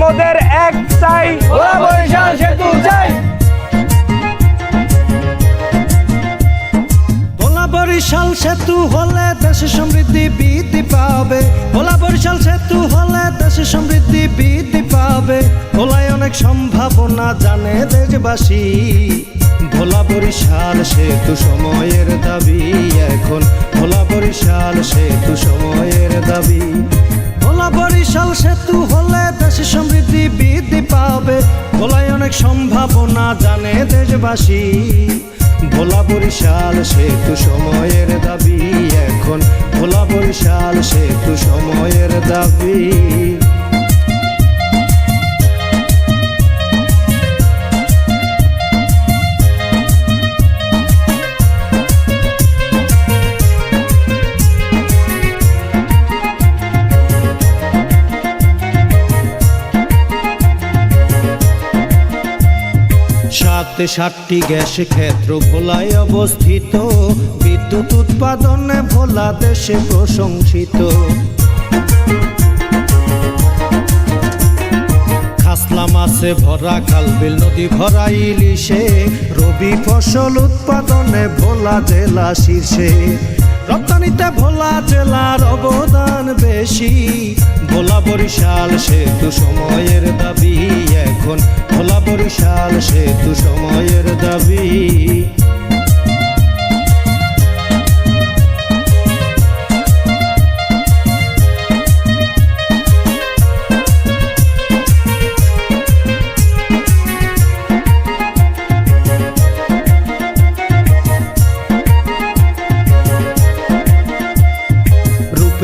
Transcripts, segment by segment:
মোদের এক চাই। বরিশাল সেতু চাই। বরিশাল সেতু হলে দেশে সমৃদ্ধি বৃদ্ধি পাবে। ভোলা বরিশাল সেতু হলে দেশে সমৃদ্ধি বৃদ্ধি পাবে। ভোলায় অনেক সম্ভাবনা জানে দেশবাসী। ভোলা বরিশাল সেতু সময়ের দাবি এখন। ভোলা বরিশাল সেতু সময়ের দাবি। ভোলা বরিশাল সেতু হলে পাবে ভোলায় অনেক সম্ভাবনা জানে দেশবাসী। ভোলা বরিশাল সেতু সময়ের দাবি। এখন ভোলা বরিশাল সেতু সময়ের দাবি। সাত সাতটি গ্যাস ক্ষেত্র ভোলায় অবস্থিত। বিদ্যুৎ উৎপাদনে ভোলা দেশে প্রশংসিত। খাসলা ভরা খালবিল নদী ভরা ইলিশে। রবি ফসল উৎপাদনে ভোলা জেলা শীর্ষে। রপ্তানিতে ভোলা জেলার অবদান বেশি। ভোলা বরিশাল সেতু সময়ের দাবি, এখন ভোলা বরিশাল সেতু সময়ের দাবি।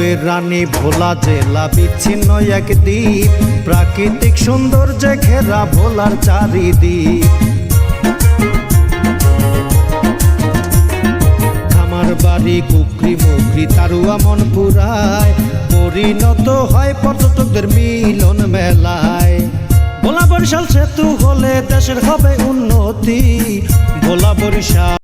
রূপের রানী ভোলা জেলা বিচ্ছিন্ন এক দ্বীপ প্রাকৃতিক সৌন্দর্যে ঘেরা ভোলার চারিদ্বীপ কুকরি মুকরি তারুয়া মন পুরায় পরিণত হয় পর্যটকদের মিলন মেলায়। ভোলা বরিশাল সেতু হলে দেশের হবে উন্নতি। ভোলা বরিশাল